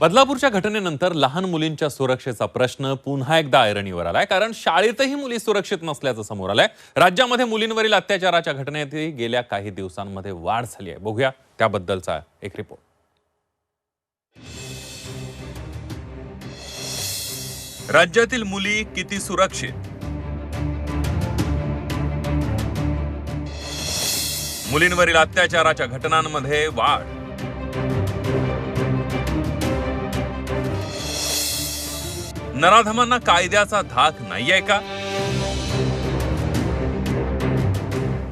बदलापूरच्या घटनेनंतर लहान मुलींच्या सुरक्षेचा प्रश्न पुन्हा एकदा ऐरणीवर आलाय. कारण शाळेतही मुली सुरक्षित नसल्याचं समोर आलंय. राज्यामध्ये मुलींवरील अत्याचाराच्या घटनेतही गेल्या काही दिवसांमध्ये वाढ झाली आहे. बघूया त्याबद्दलचा एक रिपोर्ट राज्यातील मुली किती सुरक्षित? मुलींवरील अत्याचाराच्या घटनांमध्ये वाढ. नराधमांना कायद्याचा धाक नाहीये का?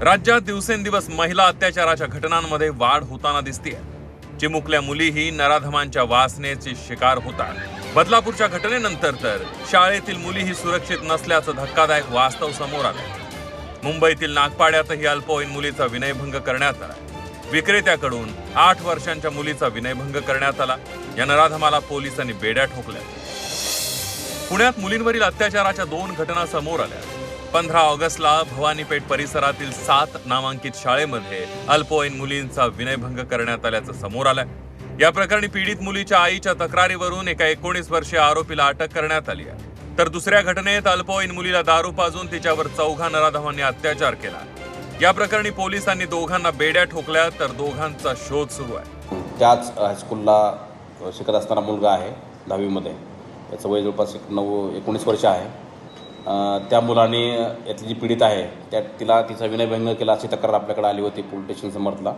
राज्यात दिवसेंदिवस महिला अत्याचाराच्या घटनांमध्ये वाढ होताना दिसतीये. चिमुकल्या मुलीही नराधमांच्या वासनेची शिकार होतात. बदलापूरच्या घटनेनंतर तर शाळेतील मुलीही सुरक्षित नसल्याचं धक्कादायक वास्तव समोर आलं मुंबईतील नागपाड्यातही अल्पवयीन मुलीचा विनयभंग करण्यात आला. विक्रेत्याकडून आठ वर्षांच्या मुलीचा विनयभंग करण्यात आला. या नराधमाला पोलिसांनी बेड्या ठोकल्या. पुण्यात मुलींवरील अत्याचाराच्या दोन घटना समोर आल्या. पंधरा ऑगस्टला भवानीपेठ परिसरातील सात नामांकित शाळेमध्ये अल्पवयीन मुलींचा विनयभंग करण्यात आल्याचं समोर आलंय. या प्रकरणी पीडित मुलीच्या आईच्या तक्रारीवरून एका एकोणीस वर्षीय आरोपीला अटक करण्यात आली आहे. तर दुसऱ्या घटनेत अल्पवयीन मुलीला दारू पाजून तिच्यावर चौघा नराधमांनी अत्याचार केला. या प्रकरणी पोलिसांनी दोघांना बेड्या ठोकल्या तर दोघांचा शोध सुरू आहे. त्याच हायस्कूलला शिकत असताना मुलगा आहे दहावीमध्ये. त्याचं वय जवळपास एक नऊ एकोणीस वर्ष आहे. त्या मुलाने यातली जी पीडित आहे त्या तिला तिचा विनयभंग केला अशी तक्रार आपल्याकडे आली होती पोलीस स्टेशन समर्थला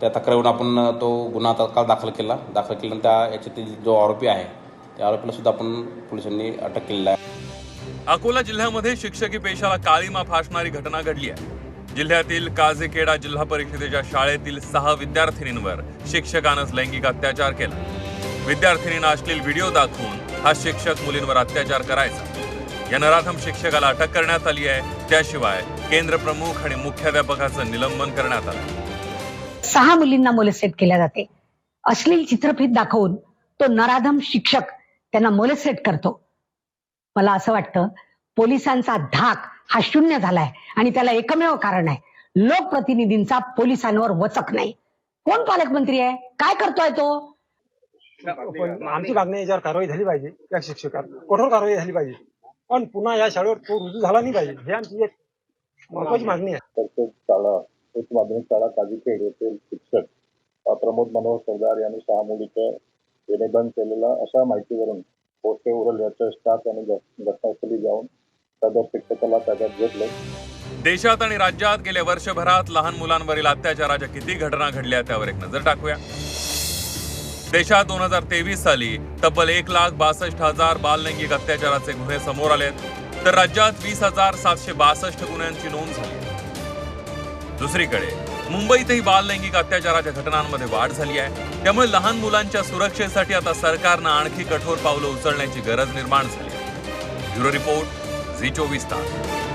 त्या तक्रारीवरून आपण तो गुन्हा तत्काळ दाखल केला. दाखल केल्यानंतर त्या याच्यातील जो आरोपी आहे त्या आरोपीला सुद्धा आपण पोलिसांनी अटक केलेला आहे. अकोला जिल्ह्यामध्ये शिक्षकी पेशाला काळीमा फासणारी घटना घडली आहे. जिल्ह्यातील काझेखेडा जिल्हा परिषदेच्या शाळेतील सहा विद्यार्थिनींवर शिक्षकानंच लैंगिक अत्याचार केला. विद्यार्थिनींना अश्लील व्हिडिओ दाखवून हा शिक्षक मुलींवर अत्याचार करायचा. या नराधम शिक्षकाला अटक करण्यात आली आहे. त्याशिवाय केंद्र प्रमुख आणि मुख्याध्यापकाचं निलंबन करण्यात आलं. सहा मुलींना मोलेसेट केल्या जाते. अश्लील चित्रफित दाखवून तो नराधम शिक्षक त्यांना मोलेसेट करतो. मला असं वाटतं पोलिसांचा धाक हा शून्य झालाय आणि त्याला एकमेव कारण आहे. लोकप्रतिनिधींचा पोलिसांवर वचक नाही. कोण पालकमंत्री आहे? काय करतोय तो? पण आमची मागणी याच्यावर कारवाई झाली पाहिजे या शिक्षकावर कठोर कारवाई झाली पाहिजे. पण पुन्हा या शाळेवर तो रुजू झाला नाही पाहिजे. ही आमची एक महत्वाची मागणी आहे. तसेच शाळा उच्च माध्यमिक शाळा काजीखेड येथील शिक्षक. प्रमोद मनोहर सरदार यांनी सहा मुलीचं विनयभंग केलेला अशा माहितीवरून पोस्टे उरल याच्या स्टाफ यांनी घटनास्थळी जाऊन सदर शिक्षकाला ताब्यात घेतले. देशात आणि राज्यात गेल्या वर्षभरात लहान मुलांवरील अत्याचाराच्या किती घटना घडल्या त्यावर एक नजर टाकूया. देशात दोन हजार तेवीस साली तब्बल एक लाख बासष्ट हजार बाललैंगिक अत्याचाराचे गुन्हे समोर आले तर राज्यात वीस हजार सातशे बासष्ट गुन्ह्यांची नोंद झाली दुसरीकडे मुंबईतही बाललैंगिक अत्याचाराच्या घटनांमध्ये वाढ झाली आहे. त्यामुळे लहान मुलांच्या सुरक्षेसाठी आता सरकारनं आणखी कठोर पावलं उचलण्याची गरज निर्माण झाली आहे. ब्युरो रिपोर्ट झी चोवीस तास.